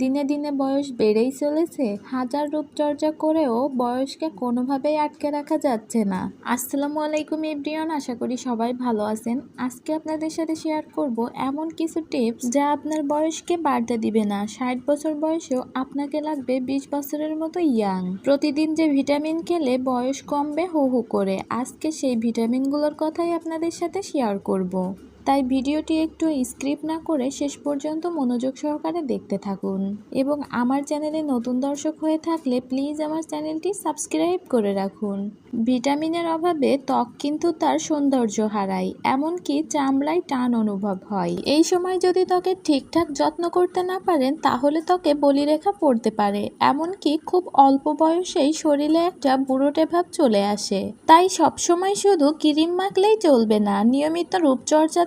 দিনে দিনে বয়স বেড়েই চলেছে, হাজার রূপচর্চা করেও বয়সকে কোনোভাবেই আটকে রাখা যাচ্ছে না। আসসালামু আলাইকুম এভরিওয়ান, আশা করি সবাই ভালো আছেন। আজকে আপনাদের সাথে শেয়ার করব এমন কিছু টিপস যা আপনার বয়সকে বাড়তে দিবে না। ষাট বছর বয়সেও আপনাকে লাগবে বিশ বছরের মতো ইয়াং। প্রতিদিন যে ভিটামিন খেলে বয়স কমবে হু হু করে। আজকে সেই ভিটামিনগুলোর কথাই আপনাদের সাথে শেয়ার করব। তাই ভিডিওটি একটু স্ক্রিপ্ট না করে শেষ পর্যন্ত মনোযোগ সহকারে দেখতে থাকুন। এবং আমার চ্যানেলে নতুন দর্শক হয়ে থাকলে প্লিজ আমার চ্যানেলটি সাবস্ক্রাইব করে রাখুন। ভিটামিনের অভাবে ত্বক কিন্তু তার সৌন্দর্য হারায়, এমনকি চামড়ায় টান অনুভব হয়। এই সময় যদি ত্বকের ঠিকঠাক যত্ন করতে না পারেন, তাহলে ত্বকে বলিরেখা পড়তে পারে, এমনকি খুব অল্প বয়সেই শরীরে একটা বুড়োটে ভাব চলে আসে। তাই সবসময় শুধু ক্রিম মাখলেই চলবে না, নিয়মিত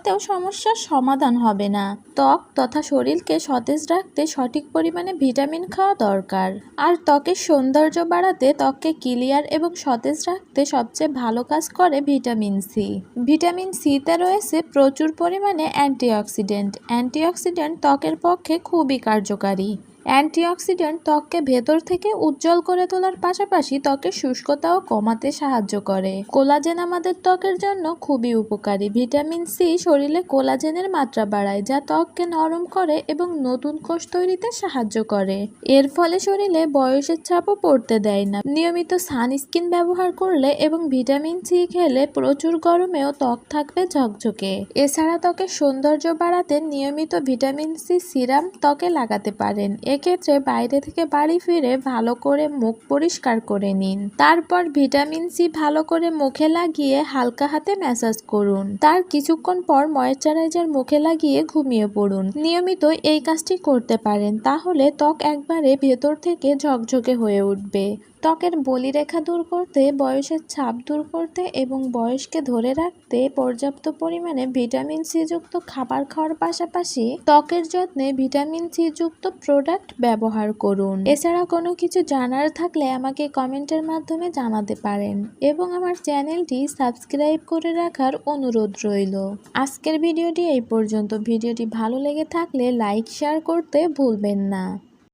রূপচর্চাতেও সমস্যার সমাধান হবে না। ত্বক তথা শরীরকে সতেজ রাখতে সঠিক পরিমাণে ভিটামিন খাওয়া দরকার। আর ত্বকের সৌন্দর্য বাড়াতে ত্বককে ক্লিয়ার এবং সতেজ রাখতে সবচেয়ে ভালো কাজ করে ভিটামিন সি ভিটামিন সিতে রয়েছে প্রচুর পরিমাণে অ্যান্টিঅক্সিডেন্ট। অ্যান্টিঅক্সিডেন্ট ত্বকের পক্ষে খুবই কার্যকারী। অ্যান্টিঅক্সিডেন্ট ত্বককে ভেতর থেকে উজ্জ্বল করে তোলার পাশাপাশি ত্বকের শুষ্কতাও কমাতে সাহায্য করে। কোলাজেন আমাদের ত্বকের জন্য খুবই উপকারী। ভিটামিন সি শরীরে কোলাজেনের মাত্রা বাড়ায়, যা ত্বককে নরম করে এবং নতুন কোষ তৈরিতে সাহায্য করে। এর ফলে শরীরে বয়সের চাপও পড়তে দেয় না। নিয়মিত সানস্ক্রিন ব্যবহার করলে এবং ভিটামিন সি খেলে প্রচুর গরমেও ত্বক থাকবে ঝকঝকে। এছাড়া ত্বকের সৌন্দর্য বাড়াতে নিয়মিত ভিটামিন সি সিরাম ত্বকে লাগাতে পারেন। এক্ষেত্রে বাইরে থেকে বাড়ি ফিরে ভালো করে মুখ পরিষ্কার করে নিন। তারপর ভিটামিন সি ভালো করে মুখে লাগিয়ে হালকা হাতে ম্যাসাজ করুন। তার কিছুক্ষণ পর ময়েশ্চারাইজার মুখে লাগিয়ে ঘুমিয়ে পড়ুন। নিয়মিত এই কাজটি করতে পারেন, তাহলে ত্বক একবারে ভেতর থেকে ঝকঝকে হয়ে উঠবে। ত্বকের বলিরেখা দূর করতে, বয়সের ছাপ দূর করতে এবং বয়সকে ধরে রাখতে পর্যাপ্ত পরিমাণে ভিটামিন সি যুক্ত খাবার খাওয়ার পাশাপাশি ত্বকের যত্নে ভিটামিন সি যুক্ত প্রোডাক্ট ব্যবহার করুন। এছাড়া কোনো কিছু জানার থাকলে আমাকে কমেন্টের মাধ্যমে জানাতে পারেন এবং আমার চ্যানেলটি সাবস্ক্রাইব করে রাখার অনুরোধ রইল। আজকের ভিডিওটি এই পর্যন্ত। ভিডিওটি ভালো লেগে থাকলে লাইক, শেয়ার করতে ভুলবেন না।